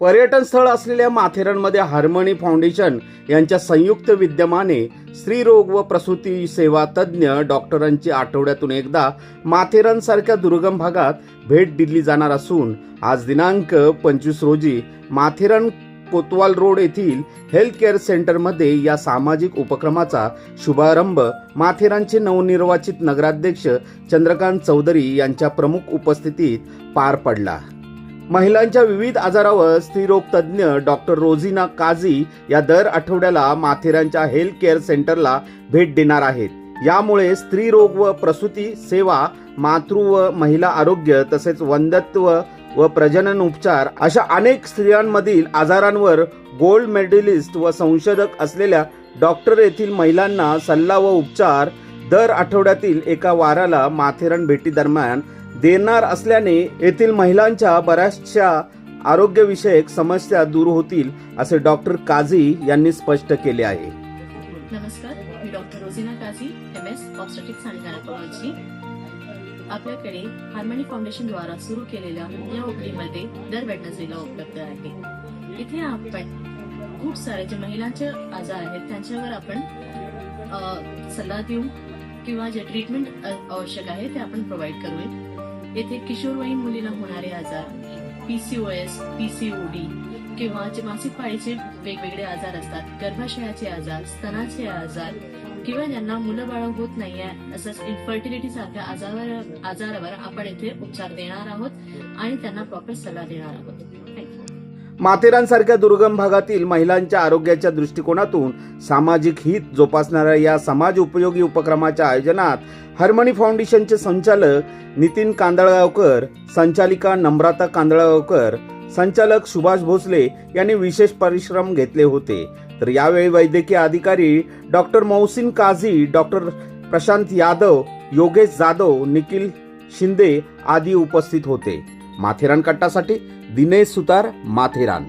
पर्यटन स्थळ असलेल्या माथेरानमध्ये हार्मनी फाउंडेशन यांच्या संयुक्त विद्यमाने स्त्रीरोग व प्रसूती सेवा तज्ज्ञ डॉक्टरांची आठवड्यातून एकदा माथेरानसारख्या दुर्गम भागात भेट दिली जाणार असून आज दिनांक पंचवीस रोजी माथेरान कोतवाल रोड येथील हेल्थ केअर सेंटरमध्ये या सामाजिक उपक्रमाचा शुभारंभ माथेरानचे नवनिर्वाचित नगराध्यक्ष चंद्रकांत चौधरी यांच्या प्रमुख उपस्थितीत पार पडला. महिलांच्या विविध आजारावर स्त्रीरोग तज्ज्ञ डॉक्टर रोझिना काझी या दर आठवड्याला माथेरानच्या हेल्थ केअर सेंटरला भेट देणार आहेत. यामुळे स्त्रीरोग व प्रसूती सेवा मातृ व महिला आरोग्य तसेच वंदत्व व प्रजनन उपचार अशा अनेक स्त्रियांमधील आजारांवर गोल्ड मेडलिस्ट व संशोधक असलेल्या डॉक्टर येथील महिलांना सल्ला व उपचार दर आठवड्यातील एका वाराला माथेरान भेटी दरम्यान देणार असल्याने येथील महिलांच्या बऱ्याचशा आरोग्यविषयक समस्या दूर होतील असे डॉक्टर काझी यांनी स्पष्ट केले आहे. नमस्कार मी doctor Rozina Kazi M S obstetrics आणि गायकोलॉजी आपल्याकडे हार्मनी फाउंडेशन द्वारा सुरू केलेल्या या ओपडीमध्ये दर वेडनेसडेला उपलब्ध आहे. इथे आपण खूप सारे जे महिलांचे आजार आहेत त्यांच्यावर आपण सल्ला देऊ किंवा जे ट्रीटमेंट आवश्यक आहे ते आपण प्रोव्हाइड करूया येथे किशोरवयीन मुलींना होणारे आजार पीसीओएस पीसीओडी किंवा जे मासिक पाळीचे वेगवेगळे आजार असतात गर्भाशयाचे आजार स्तनाचे आजार किंवा ज्यांना मुलं बाळ होत नाहीये असंच इन्फर्टिलिटी सारख्या आजारावर आजारावर आपण येथे उपचार देणार आहोत आणि त्यांना प्रॉपर सल्ला देणार आहोत. थँक्यू माथेरानसारख्या दुर्गम भागातील महिलांच्या आरोग्याच्या दृष्टिकोनातून सामाजिक हित जोपासणाऱ्या या समाज उपयोगी उपक्रमाच्या आयोजनात हार्मनी फाउंडेशनचे संचालक नितीन कांदळगावकर संचालिका नम्रता कांदळगावकर संचालक सुभाष भोसले यांनी विशेष परिश्रम घेतले होते. तर यावेळी वैद्यकीय अधिकारी डॉक्टर मौसिन काझी डॉक्टर प्रशांत यादव योगेश जाधव निखिल शिंदे आदी उपस्थित होते. माथेरान कट्टासाठी दिनेश सुतार माथेरान.